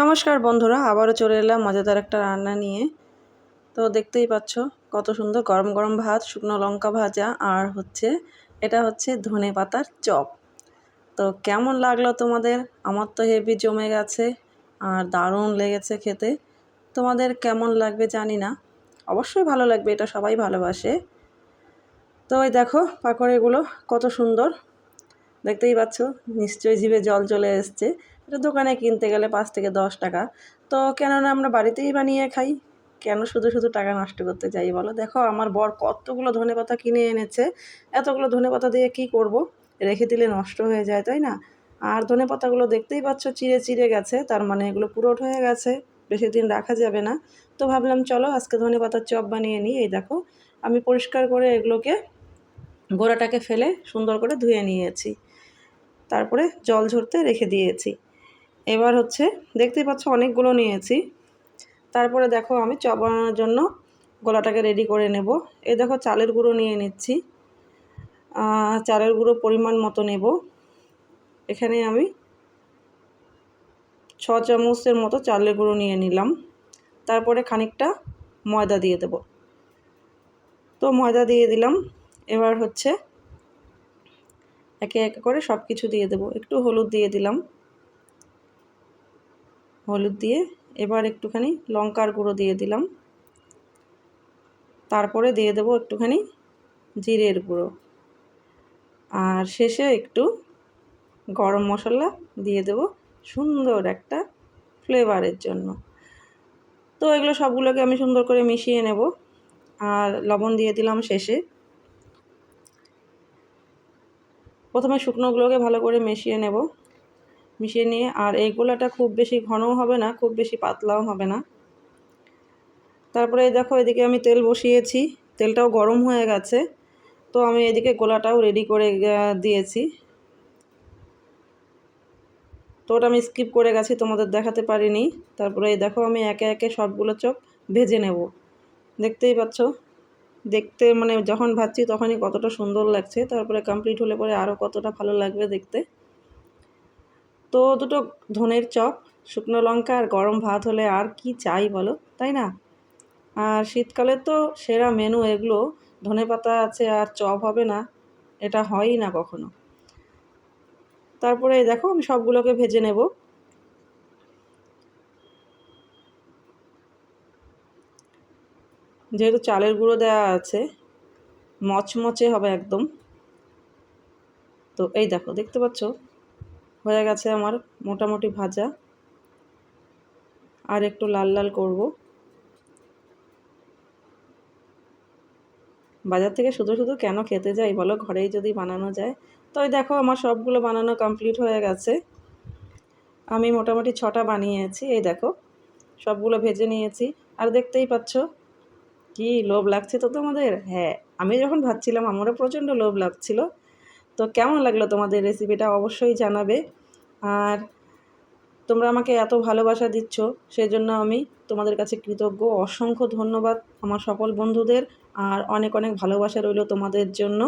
নমস্কার বন্ধুরা, আবারও চলে এলাম মজাদার একটা রান্না নিয়ে। তো দেখতেই পাচ্ছ কত সুন্দর গরম গরম ভাত, শুকনো লঙ্কা ভাজা আর হচ্ছে, এটা হচ্ছে ধনে পাতার চপ। তো কেমন লাগল তোমাদের? আমার তো হেভি জমে গেছে আর দারুণ লেগেছে খেতে। তোমাদের কেমন লাগবে জানি না। অবশ্যই ভালো লাগবে, এটা সবাই ভালোবাসে। তো ওই দেখো পাকড়েগুলো কত সুন্দর। দেখতেই পাচ্ছ, নিশ্চয়ই জিভে জল চলে এসছে। এটা দোকানে কিনতে গেলে পাঁচ থেকে দশ টাকা। তো কেননা আমরা বাড়িতেই বানিয়ে খাই, কেন শুধু শুধু টাকা নষ্ট করতে চাই বলো? দেখো, আমার বর কতগুলো ধনে পাতা কিনে এনেছে, এতগুলো ধনে পাতা দিয়ে কি করব? রেখে দিলে নষ্ট হয়ে যায়, তাই না? আর ধনে পাতাগুলো দেখতেই পাচ্ছ চিড়ে চিড়ে গেছে, তার মানে এগুলো পুরোট হয়ে গেছে, বেশি দিন রাখা যাবে না। তো ভাবলাম, চলো আজকে ধনে পাতার চপ বানিয়ে নিই, এই দেখো, আমি পরিষ্কার করে এগুলোকে গোড়াটাকে ফেলে সুন্দর করে ধুয়ে নিয়েছি। তারপরে জল ঝরতে রেখে দিয়েছি। এবার হচ্ছে দেখতেই পাচ্ছ অনেকগুলো নিয়েছি। তারপরে দেখো আমি চপ বানানোর জন্য গোলাটাকে রেডি করে নেব। এ দেখো চালের গুঁড়ো নিয়ে নিচ্ছি। চালের গুঁড়ো পরিমাণ মতো নেব। এখানে আমি ছ চামচের মতো চালের গুঁড়ো নিয়ে নিলাম। তারপরে খানিকটা ময়দা দিয়ে দেব। তো ময়দা দিয়ে দিলাম। এবার হচ্ছে একে একে করে সব কিছু দিয়ে দেবো। একটু হলুদ দিয়ে দিলাম। হলুদ দিয়ে। এবার একটুখানি লঙ্কার গুঁড়ো দিয়ে দিলাম। তারপরে দিয়ে দেবো একটুখানি জিরের গুঁড়ো। আর শেষে একটু গরম মশলা দিয়ে দেবো সুন্দর একটা ফ্লেভারের জন্য। তো এগুলো সবগুলোকে আমি সুন্দর করে মিশিয়ে নেব। আর লবণ দিয়ে দিলাম শেষে। প্রথমে শুকনোগুলোকে ভালো করে মিশিয়ে নেব। মিশিয়ে নিয়ে, আর এই গোলাটা খুব বেশি ঘনও হবে না, খুব বেশি পাতলাও হবে না। তারপরে দেখো, এদিকে আমি তেল বসিয়েছি, তেলটাও গরম হয়ে গেছে, তো আমি এদিকে গোলাটাও রেডি করে দিয়েছি। তো ওটা আমি স্কিপ করে গেছি, তোমাদের দেখাতে পারিনি। তারপরে দেখো, আমি একে একে সবগুলো চোখ ভেজে নেব। দেখতেই পাচ্ছ? দেখতে মানে যখন ভাজছি তখনই কতটা সুন্দর লাগছে। তারপরে কমপ্লিট হলে পরে আরও কতটা ভালো লাগবে দেখতে। তো দুটো ধনের চপ, শুকনো লঙ্কা আর গরম ভাত হলে আর কি চাই বলো, তাই না? আর শীতকালে তো সেরা মেনু এগুলো ধনে পাতা আছে আর চপ হবে না, এটা হয়ই না কখনো। তারপরে দেখো আমি সবগুলোকে ভেজে নেব। যেহেতু চালের গুঁড়ো দেওয়া আছে, মচমচে হবে একদম। তো এই দেখো, দেখতে পাচ্ছ? হয়ে গেছে আমার মোটামুটি ভাজা। আর একটু লাল লাল করব। বাজার থেকে শুধু শুধু কেন খেতে যাই বলো? ঘরেই যদি বানানো যায়। তো ওই দেখো আমার সবগুলো বানানো কমপ্লিট হয়ে গেছে। আমি মোটামুটি ছটা বানিয়েছি, এই দেখো। সবগুলো ভেজে নিয়েছি। আর দেখতেই পাচ্ছ, কি লোভ লাগছে তো তোমাদের? হ্যাঁ আমি যখন ভাবছিলাম আমারও প্রচণ্ড লোভ লাগছিল। তো কেমন লাগল তোমাদের রেসিপিটা অবশ্যই জানাবে। আর তোমরা আমাকে এত ভালোবাসা দিচ্ছ, সেজন্য আমি তোমাদের কাছে কৃতজ্ঞ, অসংখ্য ধন্যবাদ আমার সকল বন্ধুদের, আর অনেক অনেক ভালোবাসা রইল তোমাদের জন্য।